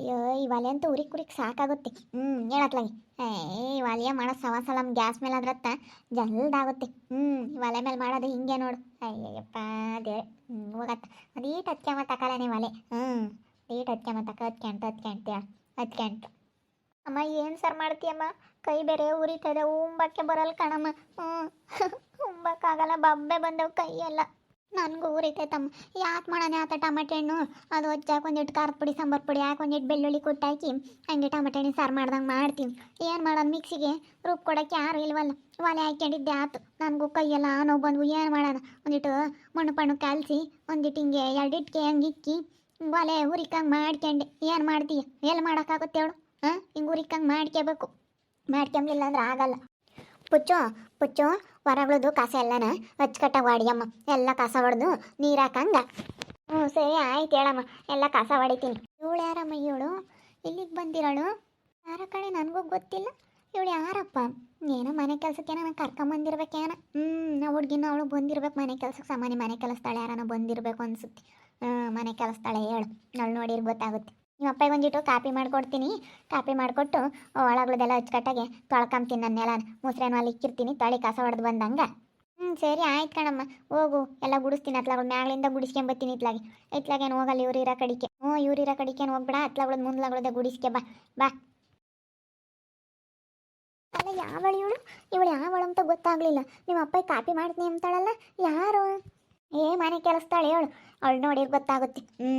ಅಯ್ಯೋ, ಈ ಒಲೆ ಅಂತೂ ಉರಿಕ್ ಕುರಿಕ್ ಸಾಕಾಗುತ್ತೆ. ಹ್ಞೂ ಹೇಳತ್ಲಾಗಿ. ಏ ಈ ಒಲೆಯ ಮಾಡೋ ಸವಾಸ ನಮ್ಮ ಗ್ಯಾಸ್ ಮೇಲೆ ಅದ್ರತ್ತ ಜಲ್ದಾಗುತ್ತೆ. ಹ್ಞೂ ಒಲೆ ಮೇಲೆ ಮಾಡೋದು ಹಿಂಗೆ ನೋಡು. ಅಯ್ಯಪ್ಪ ಅದೇ ಹ್ಞೂ ಹೋಗತ್ತ. ಅದೀಟ್ ಹತ್ಕೊಂಬ ತಕಲನೆ ಒಲೆ ಹ್ಞೂ ಈಟ್ ಹತ್ಕ್ಯಾಮ ತಕ ಹತ್ಕೊಂತ ಹತ್ಕೊಂತ ಅಮ್ಮ, ಏನು ಸರ್ ಮಾಡ್ತೀಯಮ್ಮ? ಕೈ ಬೇರೆ ಉರಿತದೆ, ಉಂಬಕ್ಕೆ ಬರಲ್ಲ ಕಣಮ್ಮ. ಹ್ಞೂ ಉಂಬಕ್ಕಾಗಲ್ಲ, ಬಬ್ಬೆ ಬಂದವು ಕೈ ಎಲ್ಲ ನನಗೂ ಉರಿತೈತಮ್ಮ ಯಾಕೆ ಮಾಡೋಣ ಆತ ಟಮಾಟೆ ಹಣ್ಣು? ಅದು ಹಚ್ಚಾಕ ಒಂದಿಟ್ಟು ಖಾರದ ಪುಡಿ, ಸಾಂಬಾರು ಪುಡಿ ಹಾಕಿ ಒಂದಿಟ್ಟು ಬೆಳ್ಳುಳ್ಳಿ ಕುಟ್ಟಾಕಿ ಹಂಗೆ ಟಮಾಟೆ ಹಣ್ಣು ಸಾರು ಮಾಡ್ದಂಗೆ ಮಾಡ್ತೀವಿ. ಏನು ಮಾಡೋದು ಮಿಕ್ಸಿಗೆ? ರುಬ್ಬ್ ಕೊಡೋಕ್ಕೆ ಯಾರು ಇಲ್ವಲ್ಲ. ಒಲೆ ಹಾಕ್ಯಂಡಿದ್ದೆ ಆತು. ನನಗೂ ಕೈಯೆಲ್ಲ ನೋವು ಬಂದ್ವು. ಏನು ಮಾಡೋಣ? ಒಂದಿಟ್ಟು ಮಣ್ಣು ಪಣ್ಣು ಕಲಸಿ, ಒಂದಿಟ್ಟು ಹಿಂಗೆ ಎರಡಿಟ್ಟಿಗೆ ಹಂಗೆ ಇಕ್ಕಿ, ಒಲೆ ಹುರಿಕಂಗೆ ಮಾಡ್ಕೊಂಡೆ. ಏನು ಮಾಡ್ತೀಯ? ಎಲ್ಲಿ ಮಾಡೋಕ್ಕಾಗುತ್ತೆ ಹೇಳು? ಹಾಂ? ಹಿಂಗೆ ಹುರಿಕಂಗೆ ಮಾಡ್ಕೋಬೇಕು ಮಾಡ್ಕೊಂಬಿಲ್ಲ ಅಂದ್ರೆ ಆಗಲ್ಲ. ಪುಚ್ಚೋ, ಪುಚ್ಚು ಹೊರಗಳದು ಕಸ ಎಲ್ಲನ ಅಚ್ಚುಕಟ್ಟಾಗಿ ಹೊಡಿಯಮ್ಮ ಎಲ್ಲ ಕಸ ಹೊಡೆದು ನೀರು ಹಾಕಂಗ. ಹ್ಞೂ ಸರಿ ಆಯ್ತು ಹೇಳಮ್ಮ. ಎಲ್ಲ ಕಸ ಹೊಡಿತೀನಿ. ಇವಳು ಯಾರಮ್ಮ ಇವಳು? ಇಲ್ಲಿಗೆ ಬಂದಿರೋಳು? ಯಾರ ಕಡೆ ನನಗೂ ಗೊತ್ತಿಲ್ಲ. ಇವಳು ಯಾರಪ್ಪ? ಏನೋ ಮನೆ ಕೆಲಸಕ್ಕೆ ನಾನು ಕರ್ಕೊಂಬಂದಿರ್ಬೇಕೇನ ಹ್ಞೂ ನಾವು ಹುಡುಗಿನ ಅವಳು ಬಂದಿರ್ಬೇಕು ಮನೆ ಕೆಲಸಕ್ಕೆ ಸಾಮಾನ್ಯ ಮನೆ ಕೆಲಸದಾಳೆ ಯಾರನ ಬಂದಿರಬೇಕು ಅನ್ಸುತ್ತೆ. ಹ್ಞೂ ಮನೆ ಕೆಲಸದಾಳೆ ಹೇಳು. ಅವಳು ನೋಡಿರ್ ಗೊತ್ತಾಗುತ್ತೆ. ನಿಮ್ಮ ಅಪ್ಪಗೆ ಒಂದಿಟ್ಟು ಕಾಪಿ ಮಾಡಿಕೊಡ್ತೀನಿ. ಕಾಪಿ ಮಾಡಿಕೊಟ್ಟು ಒಳಗಳದೆಲ್ಲ ಅಚ್ಚುಕಟ್ಟಾಗೆ ತೊಳ್ಕೊಂತೀನಿ ನನ್ನ ನೆಲ ಮುಸ್ರೇನು ಅಲ್ಲಿ ಇಕ್ಕಿರ್ತೀನಿ, ತೊಳಿ ಕಸ ಹೊಡೆದು ಬಂದಂಗೆ. ಹ್ಞೂ ಸರಿ ಆಯ್ತು ಕಣಮ್ಮ. ಹೋಗು. ಎಲ್ಲ ಗುಡಿಸ್ತೀನಿ ಅತ್ಲಾಗಳು ಮ್ಯಾಗಳಿಂದ ಗುಡಿಸ್ಕೊಂಬತ್ತೀನಿ ಇತ್ಲಾಗೆ. ಇತ್ಲಾಗೇನು ಹೋಗಲ್ಲ ಇವ್ರು ಇರೋ ಕಡಿಕೆ. ಹ್ಞೂ, ಇವ್ರು ಇರೋ ಕಡಿಕೇನು ಹೋಗ್ಬೇಡ. ಅತ್ಲಾಗಳದ್ದು ಮುಂದ್ಲಾಗಳದ ಗುಡಿಸ್ಕೆ ಬಾ. ಬಾ. ಅಲ್ಲ, ಯಾವಳು ಇವಳು? ಇವಳು ಯಾವಳು ಅಂತ ಗೊತ್ತಾಗ್ಲಿಲ್ಲ. ನಿಮ್ಮ ಅಪ್ಪ ಕಾಪಿ ಮಾಡ್ತೀನಿ ಅಂತಾಳಲ್ಲ? ಯಾರು? ಏ, ಮನೆ ಕೆಲಸ್ತಾಳೆ ಹೇಳು ಅವಳು ನೋಡಿ ಗೊತ್ತಾಗುತ್ತೆ. ಹ್ಞೂ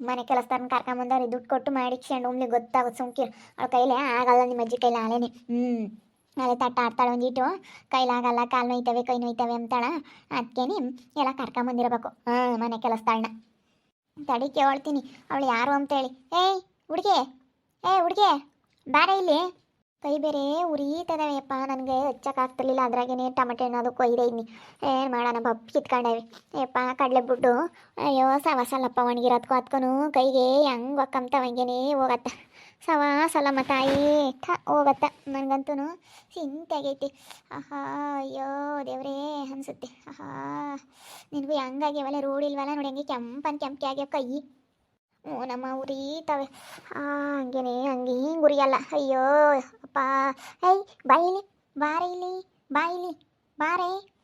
ಮನೆ ಕೆಲಸದವ್ರನ್ನ ಕರ್ಕೊಂಬಂದವ್ರು ದುಡ್ಡು ಕೊಟ್ಟು ಮಾಡಿಕ್ಸ್ಕೊಂಡು ಒಮ್ಲಿ ಗೊತ್ತಾಗುತ್ತೆ ಸುಮ್ಕಿ ಅವ್ರ ಕೈಲೇ ಆಗಲ್ಲ, ನಿಮ್ಮ ಅಜ್ಜಿ ಕೈಲಿ ಆಲೇನೆ ಹ್ಞೂ ಅಲ್ಲಿ ತಟ್ಟ ಆಡ್ತಾಳೆ ಒಂದಿಟ್ಟು ಕೈಲಾಗಲ್ಲ ಕಾಲು ನೋಯ್ತವೆ, ಕೈ ನೋಯ್ತವೆ, ಅಂತಾಳ. ಅದಕ್ಕೇನೆ ಎಲ್ಲ ಕರ್ಕೊಂಬಂದಿರಬೇಕು. ಹಾಂ, ಮನೆ ಕೆಲಸದಾಳನ್ನ ತಡಿ ಕೇಳ್ತೀನಿ. ಅವಳು ಯಾರು ಅಂತೇಳಿ. ಏಯ್, ಹುಡುಗೆ. ಏಯ್, ಹುಡುಗೆ. ಬಾರೆ ಇಲ್ಲಿ. ಕೈ ಬೇರೆ ಉರಿತದವೆಯಪ್ಪ ನನಗೆ ಹಚ್ಚಕ್ಕಾಗ್ತಿರ್ಲಿಲ್ಲ. ಅದ್ರಾಗೇನೆ ಟಮಟೆ ಹಣ್ಣು ಕೊಯ್ದೆ ಇದ್ನಿ. ಏನು ಮಾಡೋಣ, ಬಪ್ ಕಿತ್ಕೊಂಡವೆ. ಯಪ್ಪ ಕಡಲೆ ಬಿಟ್ಟು, ಅಯ್ಯೋ ಸವಾಸಲ್ಲಪ್ಪ ಒಣಗಿರೋದ್ಕೋ ಅದ್ಕೊನು ಕೈಗೆ ಹೆಂಗೆ ಒಕ್ಕಂತ ಹಂಗೇನೆ ಹೋಗತ್ತ. ಸವಾಸಲಮ್ಮ ತಾಯಿ, ಥ, ಹೋಗತ್ತ. ನನಗಂತೂ ಚಿಂತೆಗೈತಿ ಆಹಾ, ಅಯ್ಯೋ, ದೇವ್ರೇ ಅನ್ಸುತ್ತೆ. ಆಹಾ, ನಿನಗೂ ಹೆಂಗಾಗ್ಯವಲ್ಲ ರೂಢಿಲ್ವಲ್ಲ ನೋಡಿ, ಹಂಗೆ ಕೆಂಪನ್ ಕೆಂಪಿ ಆಗ್ಯಾವ ಕೈ ಹ್ಞೂ, ನಮ್ಮ ಉರಿತವೆ ಹಂಗೇನೆ, ಹಂಗೆ ಹಿಂಗೆ ಉರಿಯಲ್ಲ ಅಯ್ಯೋ, ಅಪ್ಪ. ಐ ಬಾಯಿಲಿ ಬಾರೆ ಇಲ್ಲಿ ಬಾಯಿಲಿ ಬಾರೆ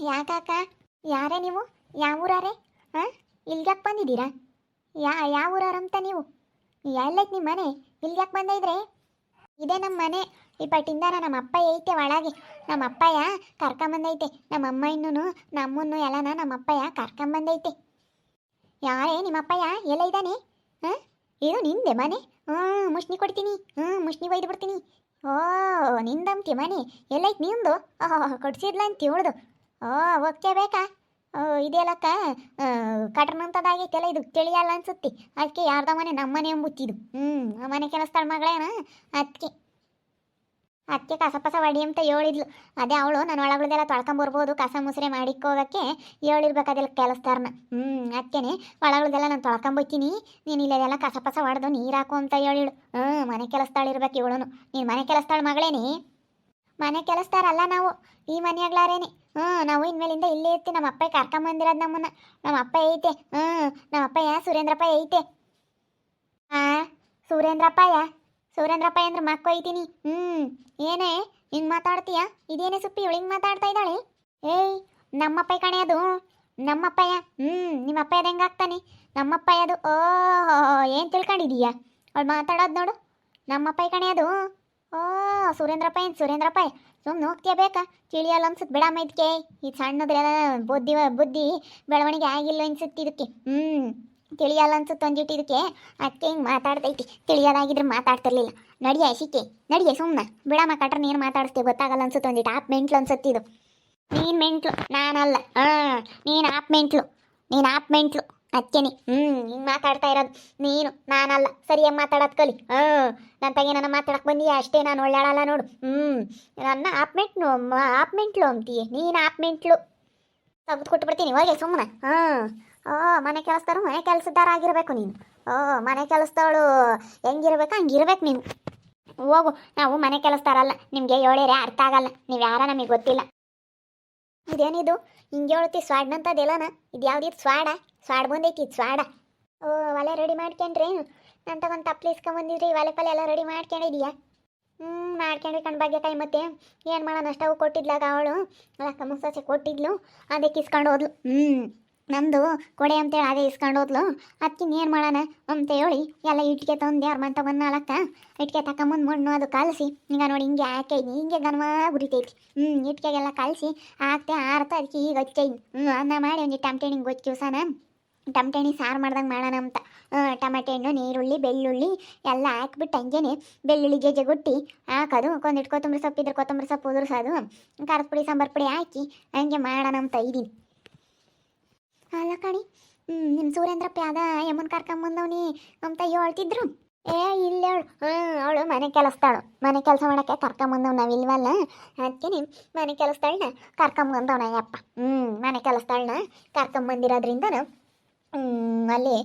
ಯಾಕಾಕ ಯಾರೇ ನೀವು? ಯಾವ ಊರಾರೆ? ಹಾಂ ಇಲ್ಗ್ಯಾಕೆ ಬಂದಿದ್ದೀರಾ? ಯಾ, ಯಾವ ನೀವು? ಎಲ್ಲೈತೆ ನಿಮ್ಮ ಮನೆ? ಇಲ್ಗ್ಯಾಕೆ ಬಂದಿದ್ರೆ? ಇದೇ ನಮ್ಮ ಮನೆ. ಈ ಪಟ್ಟಿಂದಾನ ನಮ್ಮ ಅಪ್ಪ ಐತೆ ಒಳಗೆ. ನಮ್ಮ ಅಪ್ಪಯ್ಯ ಕರ್ಕೊಂಬಂದೈತೆ. ನಮ್ಮ ಅಮ್ಮ ಇನ್ನೂ ನಮ್ಮನ್ನು ಎಲ್ಲನ ನಮ್ಮ ಅಪ್ಪಯ್ಯ ಕರ್ಕೊಂಬಂದೈತೆ. ಯಾರೇ ನಿಮ್ಮಪ್ಪಯ್ಯ? ಎಲ್ಲ ಇದ್ದಾನೆ? ಹಾಂ? ಇದು ನಿಂದೆ ಮನೆ? ಹ್ಞೂ ಮುಷ್ಣಿ ಕೊಡ್ತೀನಿ. ಹ್ಞೂ ಮುಷ್ಣಿ ಒಯ್ದು ಬಿಡ್ತೀನಿ. ಓ, ನಿಂದಂತಿ ಮನೆ. ಎಲ್ಲೈತೆ ನಿಂದು? ಓಹ್ ಕೊಡ್ಸಿದ್ಲ ಅಂತ ಹೇಳ್ದು. ಓ ಓಕೆ ಬೇಕಾ ಓ ಇದೆಲ್ಲಕ್ಕ ಕಟ್ರಂಥದ್ದಾಗೈತೆಲ್ಲ ಇದು ತಿಳಿಯಲ್ಲ ಅನ್ಸುತ್ತೆ. ಅದಕ್ಕೆ ಯಾರ್ದ ಮನೆ ನಮ್ಮ ಮನೆ ಎಂಬುತ್ತಿದ್ದು ಹ್ಞೂ ಮನೆ ಕೆಲಸದ ಮಗಳೇನ? ಅದಕ್ಕೆ. ಅದಕ್ಕೆ ಕಸ ಪಸ ವಡಿ ಅಂತ ಹೇಳಿದ್ಲು. ಅದೇ ಅವಳು ನನ್ನ ಒಳಗಳ್ದೆಲ್ಲ ತೊಳ್ಕೊಂಬರ್ಬೋದು ಕಸ ಮುಸ್ರೆ ಮಾಡಿಕ್ಕೋಗಕ್ಕೆ ಹೇಳಿರ್ಬೇಕು ಅದೆಲ್ಲ ಕೆಲಸ್ತಾರನ ಹ್ಞೂ ಅದಕ್ಕೇನೆ ಒಳಗಳ್ದೆಲ್ಲ ನಾನು ತೊಳ್ಕೊಂಬೋತೀನಿ ನೀನು ಇಲ್ಲೆಲ್ಲ ಕಸ ಪಸ ಹೊಡೆದು ನೀರು ಹಾಕು ಅಂತ ಹೇಳಿಳು. ಹ್ಞೂ ಮನೆ ಕೆಲಸ್ತಾಳಿರ್ಬೇಕು ಇವಳು ನೀನು ಮನೆ ಕೆಲಸದಾಳು ಮಗಳೇನಿ? ಮನೆ ಕೆಲಸ್ತಾರಲ್ಲ ನಾವು, ಈ ಮನೆಯಾಗ್ಲಾರೇನೆ. ಹ್ಞೂ ನಾವು ಇನ್ಮೇಲಿಂದ ಇಲ್ಲೇ ಇರ್ತೀವಿ. ನಮ್ಮ ಅಪ್ಪ ಕರ್ಕೊಂಬಂದಿರೋದು ನಮ್ಮನ್ನ. ನಮ್ಮ ಅಪ್ಪ ಐತೆ. ಹ್ಞೂ ನಮ್ಮ ಅಪ್ಪಯ್ಯ ಸುರೇಂದ್ರಪ್ಪ ಐತೆ. ಹಾಂ ಸುರೇಂದ್ರಪ್ಪಯ್ಯ? ಸುರೇಂದ್ರಪ್ಪ ಅಂದ್ರೆ ಮಕ್ಕ ಒಯ್ತೀನಿ ಹ್ಞೂ ಏನೇ, ಹಿಂಗೆ ಮಾತಾಡ್ತೀಯ? ಇದೇನೇ ಸುಪ್ಪಿ ಇವಳು ಮಾತಾಡ್ತಾ ಇದ್ದಾಳೆ? ಏಯ್ ನಮ್ಮಪ್ಪ ಕಣೆ ಅದು. ನಮ್ಮಪ್ಪಯ್ಯ ಹ್ಞೂ ನಿಮ್ಮಪ್ಪಯ್ಯದ ಹೆಂಗೆ ಆಗ್ತಾನೆ? ನಮ್ಮಪ್ಪಯ್ಯದು ಓ ಏನು ತಿಳ್ಕೊಂಡಿದೀಯ? ಅವಳು ಮಾತಾಡೋದು ನೋಡು. ನಮ್ಮಪ್ಪ ಕಣೆ ಅದು. ಓ ಸುರೇಂದ್ರಪ್ಪ ಏನು ಸುರೇಂದ್ರಪ್ಪ ಸುಮ್ಮನೆ ಹೋಗ್ತೀಯ ಬೇಕಾ? ತಿಳಿಯಲ್ಲ ಅನ್ಸುತ್ತೆ. ಬಿಡಮ್ಮ ಇದಕ್ಕೆ ಈ ಸಣ್ಣದ್ರೆಲ್ಲ ಬುದ್ಧಿ ಬುದ್ಧಿ ಬೆಳವಣಿಗೆ ಆಗಿಲ್ಲ ಅನ್ಸುತ್ತೆ ಇದಕ್ಕೆ. ಹ್ಞೂ ತಿಳಿಯಲ್ಲ ಅನ್ಸುತ್ತೆ ಅಂದಿಟ್ಟಿದ್ದಕ್ಕೆ ಅದಕ್ಕೆ ಹಿಂಗೆ ಮಾತಾಡ್ತೈತಿ. ತಿಳಿಯೋದಾಗಿದ್ರೆ ಮಾತಾಡ್ತಿರ್ಲಿಲ್ಲ. ನಡಿಯ ಸಿಕ್ಕೆ ನಡಿಯ ಸುಮ್ಮನೆ ಬಿಡಮ್ಮ ಕಟ್ರೆ ನೀನು ಮಾತಾಡಿಸ್ತೀವಿ ಗೊತ್ತಾಗಲ್ಲ ಅನ್ಸುತ್ತೆ ಒಂದಿಟ್ಟು ಆಪ್ ಮೆಂಟ್ಲು ಅನ್ಸುತ್ತೆ ಇದು. ನೀನು ಮೆಂಟ್ಲು, ನಾನಲ್ಲ. ಹಾಂ, ನೀನು ಆಪ್ ಮೆಂಟ್ಲು. ನೀನು ಆಪ್ ಮೆಂಟ್ಲು. ಅಕ್ಕೇನಿ ಹ್ಞೂ ಹಿಂಗೆ ಮಾತಾಡ್ತಾ ಇರೋದು ನೀನು, ನಾನಲ್ಲ. ಸರಿಯಾಗಿ ಮಾತಾಡೋದು ಕಲಿ. ಹಾಂ ನನ್ನ ತಂಗಿ ನನ್ನ ಮಾತಾಡಕ್ಕೆ ಬಂದೀಯ? ಅಷ್ಟೇ, ನಾನು ಒಳ್ಳೆಯಲ್ಲ ನೋಡು. ಹ್ಞೂ ನನ್ನ ಆಪ್ ಮೆಂಟ್ಲು ಆಪ್ ಮೆಂಟ್ಲು ಅಂತೀಯ. ನೀನು ಆಪ್ ಮೆಂಟ್ಲು. ತೆಗೆದು ಕೊಟ್ಬಿಡ್ತೀನಿ ಹೋಗಿ ಸುಮ್ಮನೆ ಹಾಂ. ಓ, ಮನೆ ಕೆಲಸದವ್ರು ಮನೆ ಕೆಲಸದಾರ ಆಗಿರ್ಬೇಕು ನೀನು. ಓ, ಮನೆ ಕೆಲಸದವಳು ಹೆಂಗಿರ್ಬೇಕು, ಹಂಗಿರ್ಬೇಕು ನೀನು. ಹೋಗು, ನಾವು ಮನೆ ಕೆಲಸದಾರಲ್ಲ ನಿಮಗೆ ಹೇಳಿರೇ ಅರ್ಥ ಆಗಲ್ಲ, ನೀವು ಯಾರ ನಮಗೆ ಗೊತ್ತಿಲ್ಲ. ಇದೇನಿದು? ಹಿಂಗೆ ಹೇಳ್ತಿ ಸ್ವಾಡ್ನಂತದೆಲ್ಲನ ಇದು ಯಾವ್ದಿತ್ತು ಸ್ವಾಡ? ಸ್ವಾಡ್ ಬಂದೈತಿ, ಇದು ಸ್ವಾಡ. ಓ, ಒಲೆ ರೆಡಿ ಮಾಡ್ಕೊಂಡ್ರೇನು ನಾನು ತಗೊಂಡು ತಪ್ಪಲಿ ಇಸ್ಕೊಂಬಂದಿದ್ರಿ ಒಲೆ ಪಲ್ಲೆ ಎಲ್ಲ ರೆಡಿ ಮಾಡ್ಕೊಂಡಿದ್ಯಾ ಹ್ಞೂ ಮಾಡ್ಕೊಂಡ್ರಿ ಕಣ್ ಕೈ ಮತ್ತೆ. ಏನು ಮಾಡೋಣ ಅಷ್ಟವು ಕೊಟ್ಟಿದ್ಲಾಗ ಅವಳು. ಅಕ್ಕ ಮುಸಸೆ ಕೊಟ್ಟಿದ್ಲು ಅದಕ್ಕೆ ಇಸ್ಕೊಂಡು ಹೋದ್ಲು. ಹ್ಞೂ ನಮ್ಮದು ಕೊಡೆ ಅಂತೇಳಿ ಅದೇ ಇಸ್ಕೊಂಡು ಹೋದ್ಲು. ಅದಕ್ಕೆ ಏನು ಮಾಡೋಣ ಅಂತ ಹೇಳಿ ಎಲ್ಲ ಇಟ್ಕೆ ತಂದು ಯಾರು ಮನೆ ತಗೊಂಡು ನಾಲ್ಕ ಇಟ್ಕೆ ತಗೊಂಬಂದು ಮಣ್ಣು ಅದು ಕಲಸಿ. ಈಗ ನೋಡಿ ಹಿಂಗೆ ಹಾಕೈನಿ. ಹಿಂಗೆ ಗನ್ಮ ಉರಿತೈತಿ. ಹ್ಞೂ ಇಟ್ಕೆಗೆಲ್ಲ ಕಲಸಿ ಹಾಕ್ತೆ, ಆರ್ತ ಅದಕ್ಕೆ ಈಗ ಹಚ್ಚೈನಿ. ಹ್ಞೂ ಅನ್ನ ಮಾಡಿ ಒಂದು ಟಮಟೆ ಗೊಚ್ಚಿ ದಿವಸನ ಟಮಟೆ ಹಣ್ಣು ಸಾರು ಮಾಡ್ದಂಗೆ ಮಾಡೋಣ ಅಂತ. ಟಮಟೆ ಹಣ್ಣು, ನೀರುಳ್ಳಿ, ಬೆಳ್ಳುಳ್ಳಿ ಎಲ್ಲ ಹಾಕ್ಬಿಟ್ಟು ಹಂಗೇನೆ ಬೆಳ್ಳುಳ್ಳಿ ಜಜ್ಜೆಗುಟ್ಟಿ ಹಾಕೋದು. ಕೊಂದಿಟ್ಟು ಕೊತ್ತಂಬರಿ ಸೊಪ್ಪು, ಇದ್ರೆ ಕೊತ್ತಂಬರಿ ಸೊಪ್ಪು ಉದುರ್ಸೋದು. ಖಾರದ ಪುಡಿ, ಸಾಂಬಾರು ಪುಡಿ ಹಾಕಿ ಹಂಗೆ ಮಾಡೋಣ ಅಂತ ಇದ್ದೀನಿ ಅಲ್ಲ ಕಣಿ ನಿಮ್ಮ ಸೂರೇಂದ್ರಪ್ಪ ಪ್ಯಾದ ಯಮ್ಮನ್ ಕರ್ಕೊಂಬಂದವನಿ ಅಂತ ಹೇಳ್ತಿದ್ರು ಏ, ಇಲ್ಲ ಅವಳು. ಮನೆ ಕೆಲಸ್ತಾಳು. ಮನೆ ಕೆಲಸ ಮಾಡೋಕ್ಕೆ ಕರ್ಕೊಂಬಂದವ್ ನಾವಿಲ್ವಲ್ಲ ಅದಕ್ಕೆ ಮನೆ ಕೆಲಸ್ತಾಳನ್ನ ಕರ್ಕೊಂಬಂದವನ ಯಪ್ಪ. ಹ್ಞೂ ಮನೆ ಬಂದಿರೋದ್ರಿಂದ ಕರ್ಕೊಂಬಂದಿರೋದ್ರಿಂದ ಅಲ್ಲಿ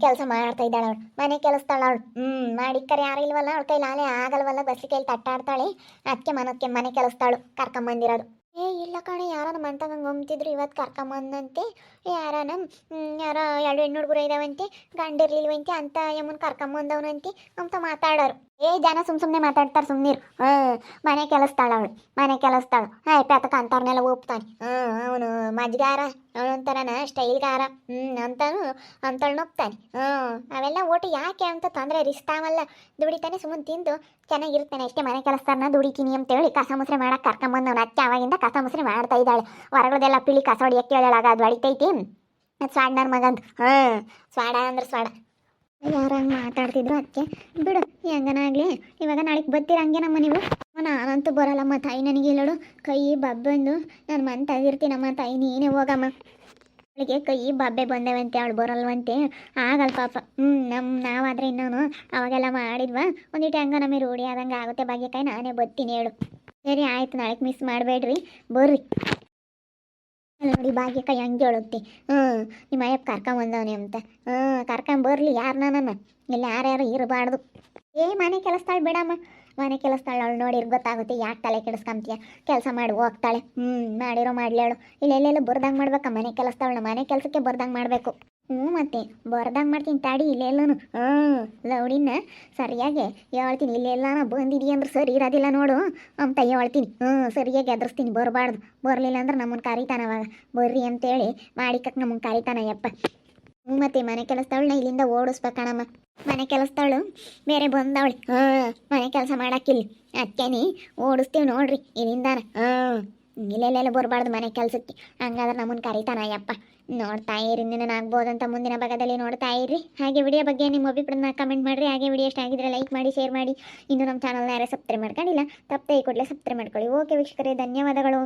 ಕೆಲಸ ಮಾಡ್ತಾ ಇದ್ದಾಳೆ ಅವಳು. ಮನೆ ಕೆಲಸ್ತಾಳ ಅವಳು. ಹ್ಞೂ ಮಾಡಿಕ್ಕರೆ ಯಾರು ಇಲ್ವಲ್ಲ? ಅವಳ ಕೈಲಿ ಆಲೆ ಆಗಲ್ವಲ್ಲ? ಬಸ್ಸಿ ಕೈಲಿ ತಟ್ಟಾಡ್ತಾಳೆ. ಅದಕ್ಕೆ ಮನಕ್ಕೆ ಮನೆ ಕೆಲಸ್ತಾಳು ಕರ್ಕೊಂಬಂದಿರೋದು. ಏ, ಇಲ್ಲ ಕಣೆ, ಯಾರನ ಮಂತಂಗೆ ಹೊಮ್ತಿದ್ರು ಇವತ್ತು ಕರ್ಕೊಂಬಂದಂತೆ. ಯಾರನ ಯಾರೋ ಎರಡು ಹೆಣ್ಣು ಹುಡುಗರು ಇದಾವಂತೆ ಗಂಡಿರ್ಲಿಲ್ವಂತೆ ಅಂತ ಯಮ್ಮನ್ ಕರ್ಕೊಂಬಂದವನಂತೆ ಅಂತ ಮಾತಾಡೋರು. ಏ ಜನ ಸುಮ್ ಸುಮ್ಮನೆ ಮಾತಾಡ್ತಾರೆ ಸುಮ್ಮನಿರು ಹಾಂ, ಮನೆ ಕೆಲಸ್ತಾಳ ಅವಳು, ಮನೆ ಕೆಲಸ್ತಾಳು. ಹಾಂ ಪೆತಕ ಅಂತವ್ರನ್ನೆಲ್ಲ ಒಪ್ತಾನೆ. ಹಾಂ, ಅವನು ಮಜ್ಗಾರ ಅವನೊಂಥರನ ಸ್ಟೈಲ್ಗಾರ. ಹ್ಞೂ ಅಂತಾನು ಅಂತಳು ನೋಪ್ತಾನೆ ಹಾಂ, ಅವೆಲ್ಲ ಓಟು ಯಾಕೆ ಅಂತ ತೊಂದರೆ ರಿಸ್ತಾವಲ್ಲ ದುಡಿತಾನೆ ಸುಮ್ಮನೆ ತಿಂದು ಚೆನ್ನಾಗಿರ್ತಾನೆ. ಅಷ್ಟೇ ಮನೆ ಕೆಲಸನ ದುಡಿತೀನಿ ಅಂತೇಳಿ ಕಸ ಮುಸ್ರೆ ಮಾಡಕ್ಕೆ ಕರ್ಕೊಂಬಂದವ್ನು. ಅತ್ತೆ ಅವಾಗಿಂದ ಕಸ ಮುಸ್ರೆ ಮಾಡ್ತಾ ಇದ್ದಾಳೆ. ಹೊರಗಡೆಲ್ಲ ಪಿಳಿ ಕಸ ಹೊಡಿಯಕ್ಕೆ ಹೇಳಾಗ ಅದು ಹೊಡಿತೈತಿ ಅದು ಸ್ವಾಡ್ನರ್ ಮಗಂದು. ಹಾಂ, ಸ್ವಾಡ ಅಂದ್ರೆ ಸ್ವಾಡ. ಯಾರು ಮಾತಾಡ್ತಿದ್ರು ಅದಕ್ಕೆ ಬಿಡು ಹೆಂಗನಾಗ್ಲಿ ಇವಾಗ ನಾಳೆಗೆ ಬತ್ತಿರಂಗೆ ಹಂಗೇನಮ್ಮ ನೀವು? ನಾನಂತೂ ಬರಲ್ಲಮ್ಮ ತಾಯಿ ನನಗೆ ಇಲ್ಲೋಡು ಕೈ ಬಬ್ಬಂದು, ನಾನು ಮನ್ ತೆಗಿರ್ತೀನಮ್ಮ ತಾಯಿ, ನೀನೇ ಹೋಗಮ್ಮ. ಅವಳಿಗೆ ಕೈ ಬಬ್ಬೆ ಬಂದೇವಂತೆ, ಅವಳು ಬರಲ್ವಂತೆ. ಆಗಲ್ಲ ಪಾಪ. ಹ್ಞೂ ನಮ್ಮ ನಾವಾದ್ರೆ ಇನ್ನೂ ಅವಾಗೆಲ್ಲ ಮಾಡಿದ್ವಾ? ಒಂದಿಟ್ಟು ಹೆಂಗ ನಮಗೆ ರೂಢಿ ಆದಂಗೆ ಆಗುತ್ತೆ ಭಾಗ್ಯಕಾಯಿ ನಾನೇ ಬತ್ತೀನಿ ಹೇಳು. ಸರಿ, ಆಯ್ತು, ನಾಳೆಗೆ ಮಿಸ್ ಮಾಡಬೇಡ್ರಿ. ಬರ್ರಿ. ನೋಡಿ ಕೈ ಹಂಗೆ ಹೇಳುತ್ತೆ ಹ್ಞೂ ನಿಮ್ಮ ಅಯ್ಯಪ್ಪ ಕರ್ಕೊಂಬಂದವನೇ ಅಂತ. ಹ್ಞೂ ಕರ್ಕೊಂಬರ್ಲಿ ಯಾರನ್ನ ನನ್ನ. ಇಲ್ಲಿ ಯಾರ್ಯಾರು ಇರಬಾರ್ದು. ಏ, ಮನೆ ಕೆಲಸ್ತಾಳೆ ಬಿಡಮ್ಮ. ಮನೆ ಕೆಲಸ್ತಾಳೆ ಅವಳು ನೋಡಿರ್ ಗೊತ್ತಾಗುತ್ತೆ ಯಾಕೆ ತಲೆ ಕೆಡಿಸ್ಕೊಂತೀಯ. ಕೆಲಸ ಮಾಡಿ, ಹೋಗ್ತಾಳೆ. ಹ್ಞೂ ಮಾಡಿರೋ ಮಾಡ್ಲೇಳು ಇಲ್ಲಿ ಎಲ್ಲೆಲ್ಲ ಬರ್ದಂಗೆ ಮಾಡ್ಬೇಕಾ ಮನೆ ಕೆಲಸ್ತಾಳೆ ಮನೆ ಕೆಲಸಕ್ಕೆ ಬರ್ದಂಗೆ ಮಾಡಬೇಕು. ಹ್ಞೂ ಮತ್ತೆ, ಬರ್ದಾಗ ಮಾಡ್ತೀನಿ ತಾಡಿ ಇಲ್ಲೆಲ್ಲನು ಹ್ಞೂ ಲೌಡಿನ ಸರಿಯಾಗಿ ಹೇಳ್ತೀನಿ ಇಲ್ಲೆಲ್ಲಾನ ಬಂದಿದೀಯ ಅಂದ್ರೆ ಸರಿ ಇರೋದಿಲ್ಲ ನೋಡು. ಅಂತ ಹೇಳ್ತೀನಿ, ಹ್ಞೂ, ಸರಿಯಾಗಿ ಎದುರಿಸ್ತೀನಿ, ಬರಬಾರ್ದು. ಬರಲಿಲ್ಲ ಅಂದ್ರೆ ನಮ್ಮನ್ನು ಕರಿತಾನ ಅವಾಗ. ಬರ್ರಿ ಅಂತೇಳಿ ಮಾಡಿಕಕ್ಕೆ ನಮ್ಮನ್ನು ಕರಿತಾನ ಯಪ್ಪ. ಹ್ಞೂ ಮತ್ತೆ, ಮನೆ ಕೆಲಸದವಳನ್ನ ಇಲ್ಲಿಂದ ಓಡಿಸ್ಬೇಕಣಮ್ಮ ಮನೆ ಕೆಲಸದವಳು ಬೇರೆ ಬಂದವಳು. ಹಾಂ, ಮನೆ ಕೆಲಸ ಮಾಡಕ್ಕಿಲ್ಲ ಅದಕ್ಕೇನಿ ಓಡಿಸ್ತೀವಿ ನೋಡ್ರಿ, ಇಲ್ಲಿಂದಾನ. ಹಾಂ. ಇಲ್ಲೆಲ್ಲೆಲ್ಲ ಬರಬಾರ್ದು ಮನೆ ಕೆಲಸಕ್ಕೆ. ಹಂಗಾದ್ರೆ ನಮ್ಮನ್ನು ಕರಿತಾನ ಯಪ್ಪ ನೋಡ್ತಾ ಇರಿ ಆಗ್ಬೋದಂತ ಮುಂದಿನ ಭಾಗದಲ್ಲಿ ನೋಡ್ತಾ ಇರಿ. ಹಾಗೆ ವಿಡಿಯೋ ಬಗ್ಗೆ ನಿಮ್ಮ ಅಭಿಪ್ರಾಯನ ಕಮೆಂಟ್ ಮಾಡಿರಿ. ಹಾಗೆ ವಿಡಿಯೋ ಇಷ್ಟ ಆಗಿದ್ರೆ ಲೈಕ್ ಮಾಡಿ ಶೇರ್ ಮಾಡಿ. ಇನ್ನು ನಮ್ಮ ಚಾನಲ್ನ ಯಾರೇ ಸಬ್ಸ್ಕ್ರೈಬ್ ಮಾಡ್ಕೊಂಡಿಲ್ಲ, ತಪ್ಪದೆ ಈ ಕೂಡಲೇ ಸಬ್ಸ್ಕ್ರೈಬ್ ಮಾಡ್ಕೊಳ್ಳಿ. ಓಕೆ ವೀಕ್ಷಕರೇ, ಧನ್ಯವಾದಗಳು.